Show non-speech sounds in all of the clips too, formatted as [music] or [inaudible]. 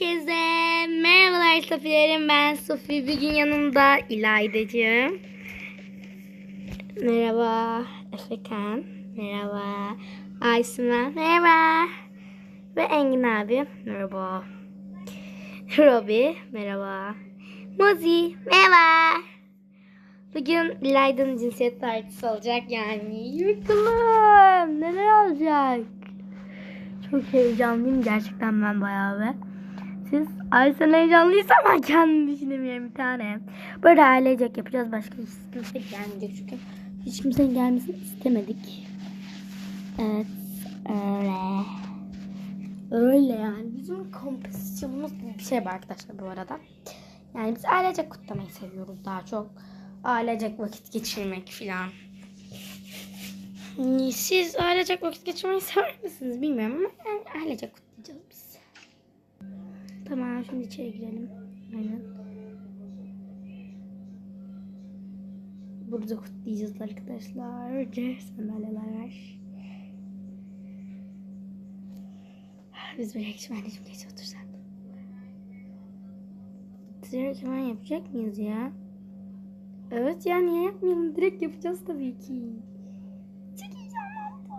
herkese. Merhabalar Sofilerim. Ben Sofi. Bir gün yanımda İlaydacığım. Merhaba Efekan. Merhaba Aysima. Merhaba. Ve Engin abi. Merhaba. Robi. Merhaba. Mozi. Merhaba. Bugün İlayda'nın cinsiyet tartışması olacak yani. Bakalım neler olacak. Çok heyecanlıyım gerçekten ben bayağı ve. Siz Aysen heyecanlıysa ben kendimi düşünemiyorum bir tane. Böyle ailecek yapacağız. Başka hiç kimse gelmeyecek çünkü. Hiç kimsenin gelmesini istemedik. Evet. Öyle. Öyle yani. Bizim kompozisyonumuz bir şey bu arkadaşlar bu arada. Yani biz ailecek kutlamayı seviyoruz daha çok. Ailecek vakit geçirmek filan. Siz ailecek vakit geçirmeyi sever misiniz bilmiyorum ama yani ailecek kutlayacağız biz. Tamam şimdi içeri girelim. Aynen. Burada kutlayacağız arkadaşlar. Sandalyeler var. Biz buraya geç anneciğim geç otur sen. Direkt hemen yapacak mıyız ya? Evet ya niye yapmayalım? Direkt yapacağız tabii ki. Çok heyecanlandım.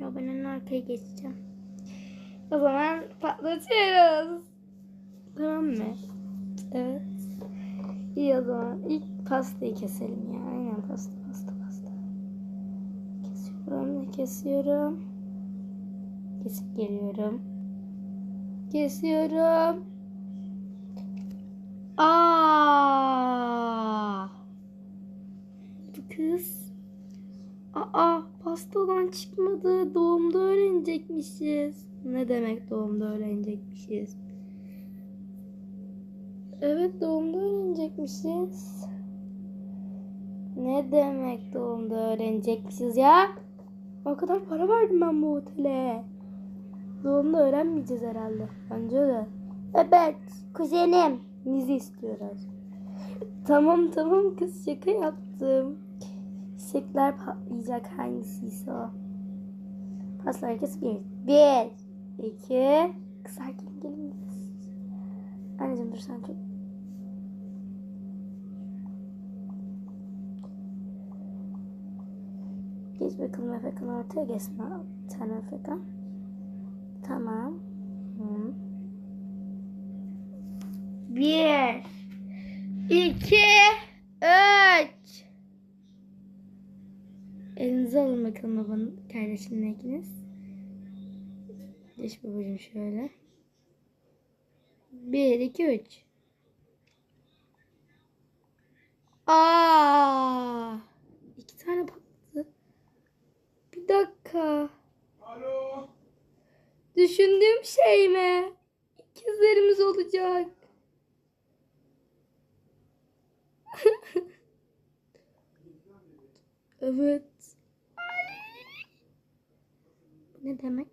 Ya ben en arkaya geçeceğim. O zaman patlatıyoruz. Tamam mı? Evet. İyi o zaman. İlk pastayı keselim ya. Aynen pasta pasta pasta. Kesiyorum kesiyorum. Kesip geliyorum. Kesiyorum. Aa! Aa, pastadan çıkmadı. Doğumda öğrenecekmişiz. Ne demek doğumda öğrenecekmişiz? Evet, doğumda öğrenecekmişiz. Ne demek doğumda öğrenecekmişiz ya? O kadar para verdim ben bu otele. Doğumda öğrenmeyeceğiz herhalde. Bence de. Evet, kuzenim. Bizi istiyorlar. Tamam tamam kız şaka yaptım. Çiçekler patlayacak hangisiyse o. Paslar herkes bir. Bir. iki. Kız erkek gelin. Anneciğim dur sen çok. Geç bakalım Efekan ortaya geçme. Sen Efekan. Tamam. Hı. Bir. iki, Üç. Elinize alın bakalım babanın kardeşinin ikiniz. Geç babacığım şöyle. Bir, iki, üç. Aa! İki tane patladı. Bir dakika. Alo. Düşündüğüm şey mi? İkizlerimiz olacak. [laughs] evet. Bu ne demek?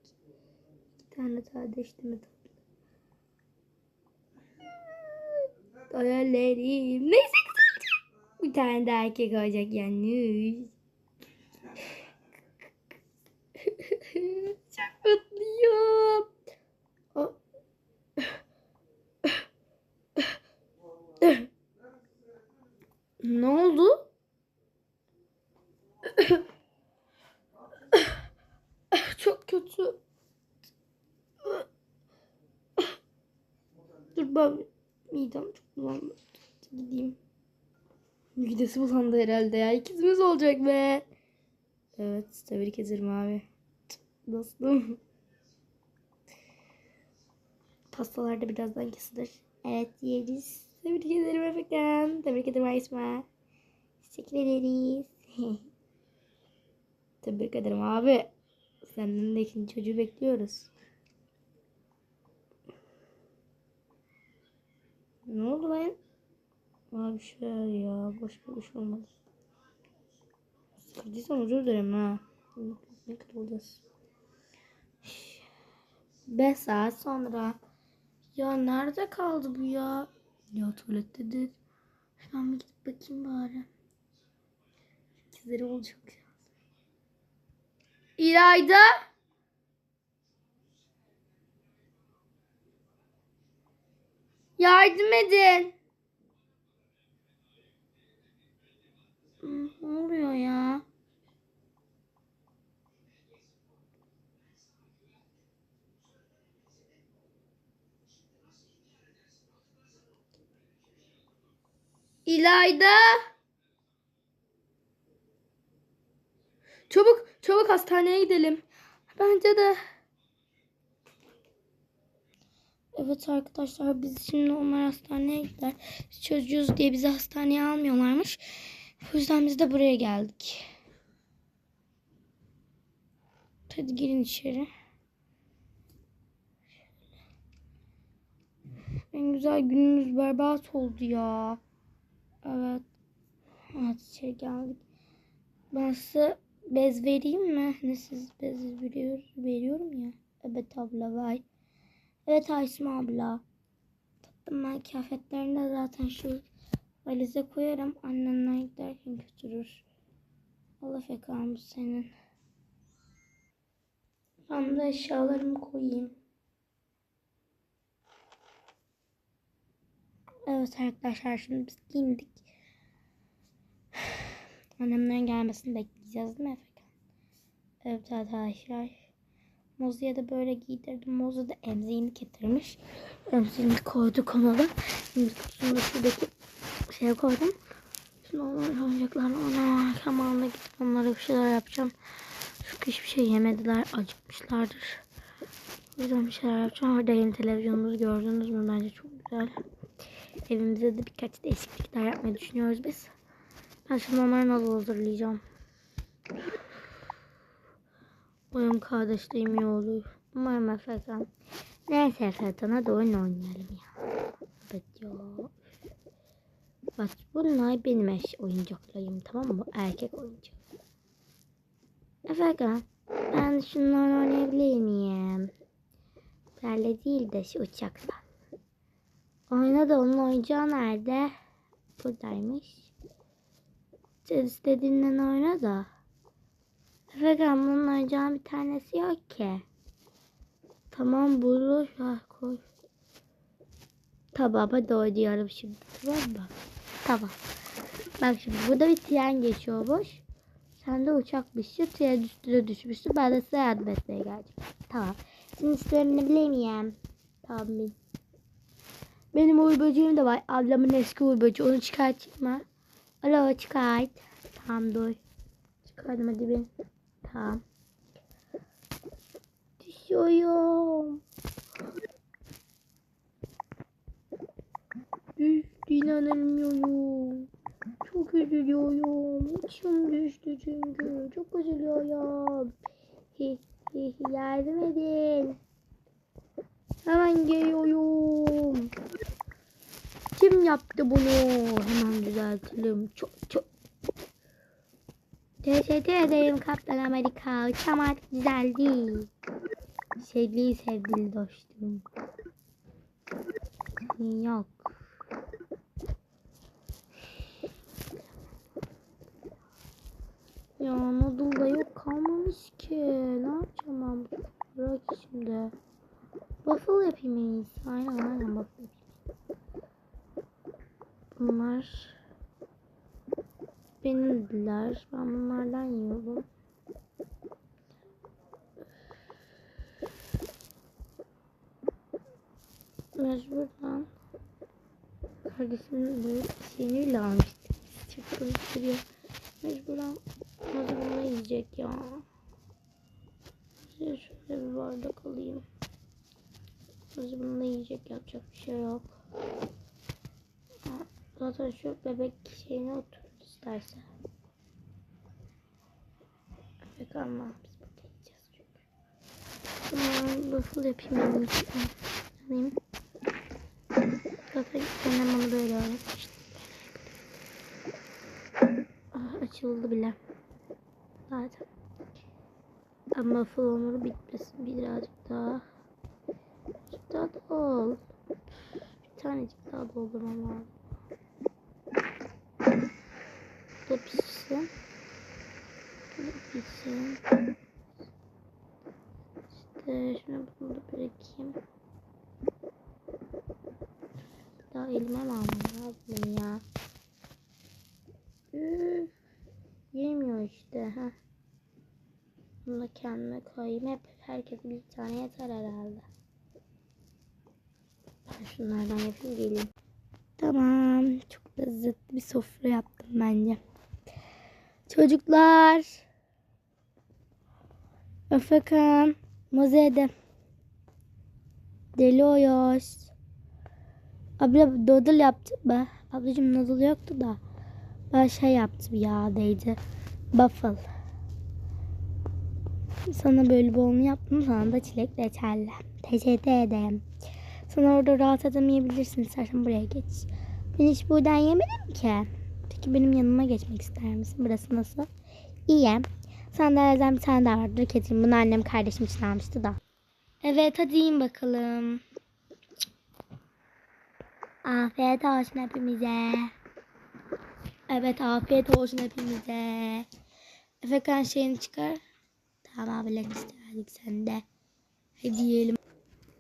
İki tane kardeş mi tatlı? Hayallerim. Neyse kız olacak. Bir tane de erkek olacak yani. Çok mutluyum. O- ne oldu? Çok kötü. Dur ben midem çok bulandı. Gideyim. Midesi bulandı herhalde ya. İkizimiz olacak be. Evet tebrik ederim abi. Dostum. Pastalar da birazdan kesilir. Evet yeriz. Tebrik ederim Efekan. Tebrik ederim Aysma. Teşekkür ederiz. [laughs] Tebrik ederim abi. Senden de ikinci çocuğu bekliyoruz. Ne oldu lan? Abi şey ya. Boş bir şey olmaz. Sıkıldıysam özür dilerim ha. Ne kadar olacağız? [sighs] 5 saat sonra. Ya nerede kaldı bu ya? Ya tuvalettedir. Şuradan bir gidip bakayım bari. İkizleri olacak ya. İlayda. Yardım edin. Ne oluyor ya? İlayda. Çabuk, çabuk hastaneye gidelim. Bence de. Evet arkadaşlar biz şimdi onlar hastaneye. Biz çocuğuz diye bizi hastaneye almıyorlarmış. O yüzden biz de buraya geldik. Hadi girin içeri. En güzel günümüz berbat oldu ya. Evet. Evet içeri geldik. Ben size bez vereyim mi? Ne siz bez veriyor, veriyorum ya. Evet abla vay. Evet Aysim abla. Tatlım ben kıyafetlerini de zaten şu valize koyarım. Annenler giderken götürür. Allah fekan bu senin. Ben de eşyalarımı koyayım. Evet arkadaşlar şimdi biz giyindik. [sighs] Annemlerin gelmesini bekleyeceğiz değil mi Efekan? Evet arkadaşlar. Mozu'ya da böyle giydirdim. Mozu da emziğini getirmiş. Emziğini koyduk ona da. Şimdi şuradaki şeye koydum. Şimdi onlar oyuncaklarla ona zamanında gidip onlara bir şeyler yapacağım. Çünkü hiçbir şey yemediler. Acıkmışlardır. O yüzden bir şeyler yapacağım. Orada yeni televizyonumuzu gördünüz mü? Bence çok güzel. Evimize de birkaç değişiklikler yapmayı düşünüyoruz biz. Ben şimdi onları nasıl hazırlayacağım. Umarım kardeşliğim iyi olur. Umarım Efekan. Neyse Efekan hadi oyun oynayalım ya. Evet ya. Bak bunlar benim eş oyuncaklarım tamam mı? Erkek oyuncak. Efekan ben şunları oynayabilir miyim? Böyle değil de şu uçakla. Oyna da onun oyuncağı nerede? Buradaymış. Sen istediğinden oyna da. Efekan bunun oyuncağı bir tanesi yok ki. Tamam bunu ya koy. Tamam hadi oynayalım şimdi tamam mı? Tamam. Bak şimdi burada bir tren geçiyormuş. Sen de uçakmışsın. Tren üstüne düşmüşsün. Ben de size yardım etmeye geldim. Tamam. Şimdi isterim ne bileyim miyim? Tamam. Benim uy böceğim de var. Ablamın eski uy böceği. Onu çıkartayım mı? Alo çıkart. Tamam dur. Çıkardım hadi bin. Tamam. Düşüyorum. Düştü inanamıyorum. Çok üzülüyorum. İçim düştü çünkü. Çok üzülüyorum. Hi, hi, yardım edin. Hemen geliyorum. Kim yaptı bunu? Hemen düzeltelim. Çok çok. Teşekkür ederim Kaptan Amerika. Uçağım artık düzeldi. Sevgili sevgili dostum. Yok. Ya noodle da yok kalmamış ki. Ne yapacağım ben Bırak şimdi. Waffle yapayım en iyisi. Aynen aynen waffle yapayım. Bunlar benimdiler. Ben bunlardan yiyorum. Mecburen kardeşimin böyle şeyini almıştı. Çok konuşturuyor. Mecburen hazır bunu yiyecek ya. Size şöyle bir bardak alayım. Hazır bunu yiyecek yapacak bir şey yok. Zaten şu bebek şeyine otur isterse. Bebek alma. Biz burada yiyeceğiz çünkü. Tamam. Waffle yapayım ben bunu. Alayım. Zaten annem bana böyle öğretmişti. Ah, açıldı bile. Zaten. Ama waffle olmalı bitmesin birazcık daha. Birazcık daha da ol. Bir tanecik daha doldurmam lazım. Bu pişsin. İşte şunu bunu da bırakayım. Ya elime mi almam lazım ya? Üf, yemiyor işte. Heh. Bunu da kendime koyayım. Hep herkese bir tane yeter herhalde. Ben şunlardan yapayım geleyim. Tamam. Çok lezzetli bir sofra yaptım bence. Çocuklar. Efekan. Moze'de. Deli Oyoş. Abla noodle yaptın mı? Ablacığım noodle yoktu da. Ben şey yaptım ya neydi? Waffle. Sana böyle bolunu yaptım. Sana da çilek reçelle. Teşekkür ederim. Sana orada rahat edemeyebilirsin. İstersen buraya geç. Ben hiç buradan yemedim ki. Peki benim yanıma geçmek ister misin? Burası nasıl? İyi. Sandalyelerden bir tane daha var. Dur getireyim. Bunu annem kardeşim için almıştı da. Evet hadi yiyin bakalım. Afiyet olsun hepimize. Evet afiyet olsun hepimize. Efekan şeyini çıkar. Tamam abilerini isterdik sen de. Hadi yiyelim.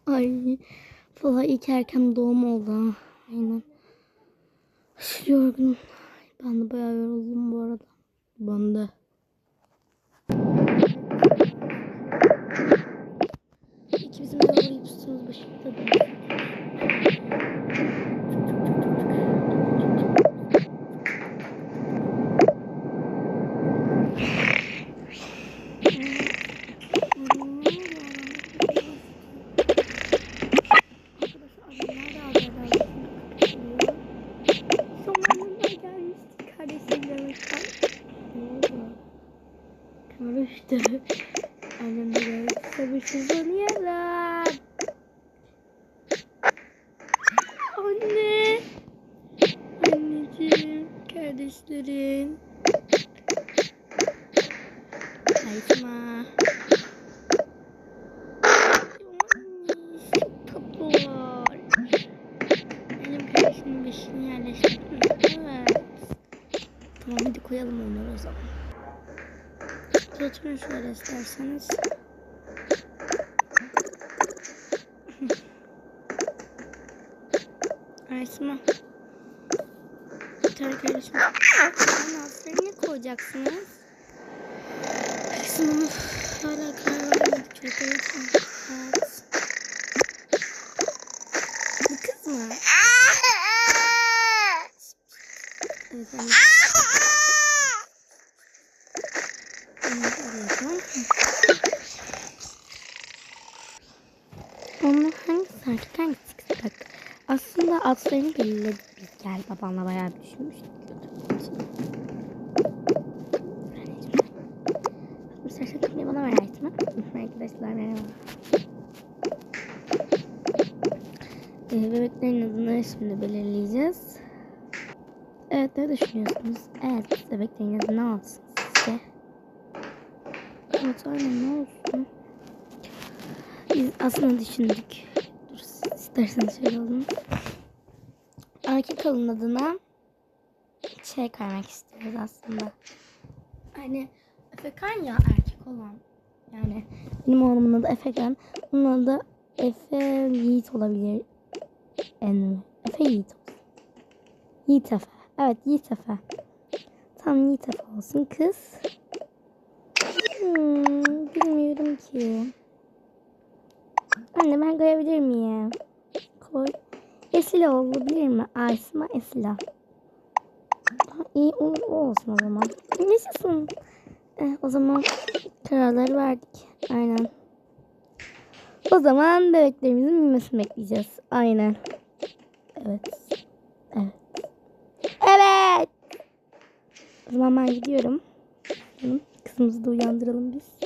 Ay valla ilk erken doğum oldu. Aynen. Aşırı yorgunum. Ben de bayağı yoruldum bu arada. Ben de. İkimizin de uğrayıp üstümüz başımıza dönüyor. 对。Oturun şöyle isterseniz. Tane kardeşim. Ama aferin ne koyacaksınız? Aysma hala evet. Evet. Bu kız mı? [laughs] Evet, arayacağım. Onun hangisi kız bak. Aslında adlarını belirledik biz gel babanla bayağı bir düşünmüştük. İstersen kapıyı bana ver Aytma. Arkadaşlar merhaba. Ee, bebeklerin adını şimdi belirleyeceğiz. Evet ne düşünüyorsunuz? Evet bebeklerin adı ne olsun sizce? Evet aynen ne olsun? Biz aslında düşündük. İsterseniz şöyle olun. Erkek alın adına şey koymak istiyoruz aslında. Hani Efekan ya erkek olan. Yani benim oğlumun adı Efekan. Onun adı Efe Yiğit olabilir. En Efe Yiğit olsun. Yiğit Efe. Evet Yiğit Efe. Tam Yiğit Efe olsun. Kız. Hmm, bilmiyorum ki. Anne ben koyabilir miyim? Koy. Esila olabilir mi? Aysma Esila. İyi olur o olsun o zaman. Yaşasın. Eh, o zaman kararları verdik. Aynen. O zaman bebeklerimizin büyümesini bekleyeceğiz. Aynen. Evet. Evet. Evet. O zaman ben gidiyorum. Kızımızı da uyandıralım biz.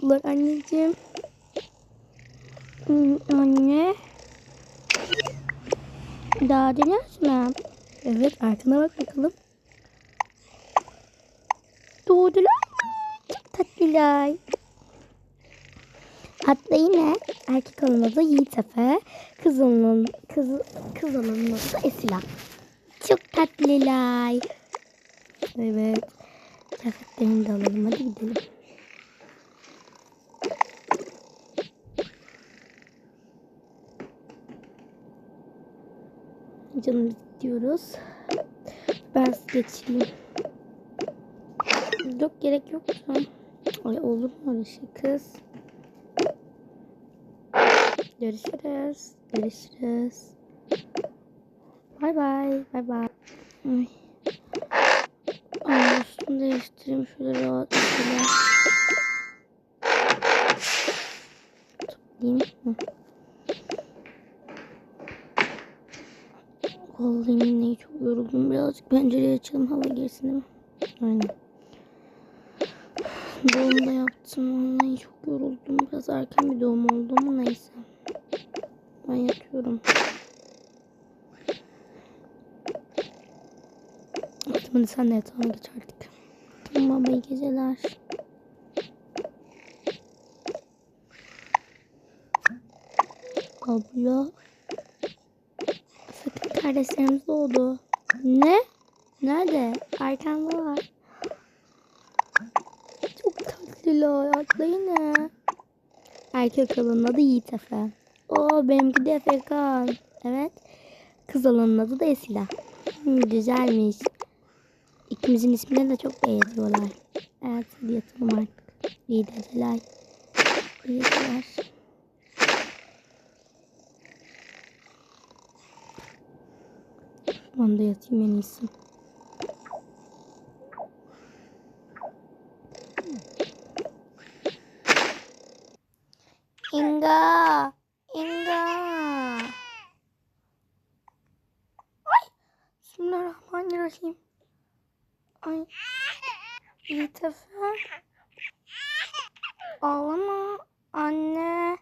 Tatlılar anneciğim. Hmm, Anne. Daha dönüyoruz mu? Evet arkana bak bakalım. Doğdular mı? Çok tatlılar. Hatta yine erkek olanın adı Yiğit Efe. Kız olanın, kız, kız olanın adı Esila. Çok tatlılar. Evet. Kıyafetlerini de alalım. Hadi gidelim. Canım biz gidiyoruz. Ben sizi geçireyim. Yok gerek yok. Ay olur mu öyle şey kız? Görüşürüz. Görüşürüz. Bay bay. Bay bay. Ay. Ay üstümü değiştireyim şöyle rahat şöyle. Toplayayım. Hı. Vallahi minneyi çok yoruldum. Birazcık pencereyi açalım hava girsin değil mi? Aynen. Doğum da yaptım. Vallahi çok yoruldum. Biraz erken bir doğum oldu ama neyse. Ben yatıyorum. Hadi sen de yatağına geç artık. Tamam iyi geceler. Abla. Kardeşlerimiz doğdu. Ne? Nerede? Arkanda var. Çok tatlılar. Adları ne? Erkek olanın adı Yiğit Efe. Oo benimki de Efekan. Evet. Kız olanın adı da Esila. Hmm, güzelmiş. İkimizin ismini de çok beğeniyorlar. Evet hadi yatalım artık. İyi geceler. İyi geceler. Şu anda yatayım en iyisi. Inga. Inga. Ay. Bismillahirrahmanirrahim. Ay. Yiğit Efe. Ağlama anne.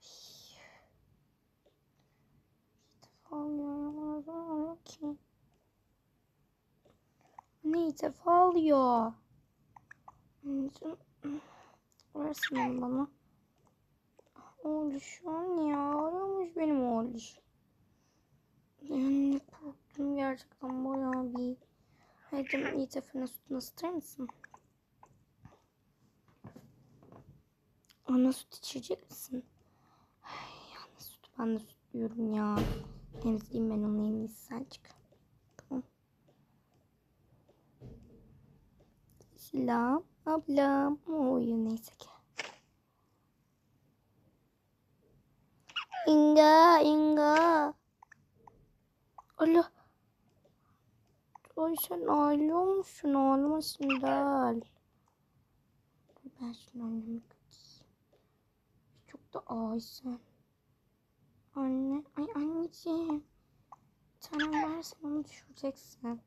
Yiğit Efe ağlıyor. Ağlıyor ki. Efe ağlıyor. Anneciğim. Versin bana. Oğluşum ya aramış benim oğluşum. Yani korktum gerçekten bayağı bir. Haydi iyi tefene sütünü ısıtır mısın? Ana süt içecek misin? Ay, ana süt ben de süt diyorum ya. Emzireyim ben onu en iyisi sen çık. Selam ablam. Oy neyse ki. Inga, Inga. Allah. Ay sen ağlıyor musun? Ağlama Sindal. Ben şimdi annemi. Çok da ağırsın. Anne, ay anneciğim. Tanem varsa onu düşüreceksin.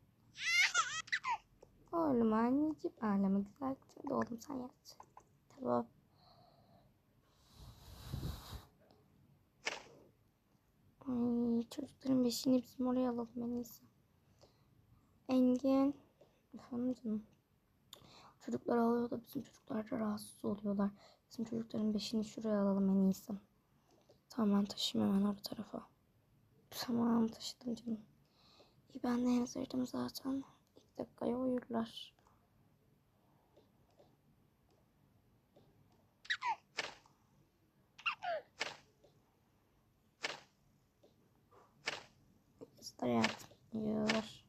Oğlum anneciğim ağlama güzel kızım. Oğlum sen yat. Tamam. Ay çocukların beşini bizim oraya alalım en iyisi. Engin. Efendim canım. Çocuklar alıyor da bizim çocuklar da rahatsız oluyorlar. Bizim çocukların beşini şuraya alalım en iyisi. Tamam ben taşıyayım hemen o tarafa. Tamam taşıdım canım. İyi ben de emzirdim zaten. Dakikaya uyurlar. İster hayatım.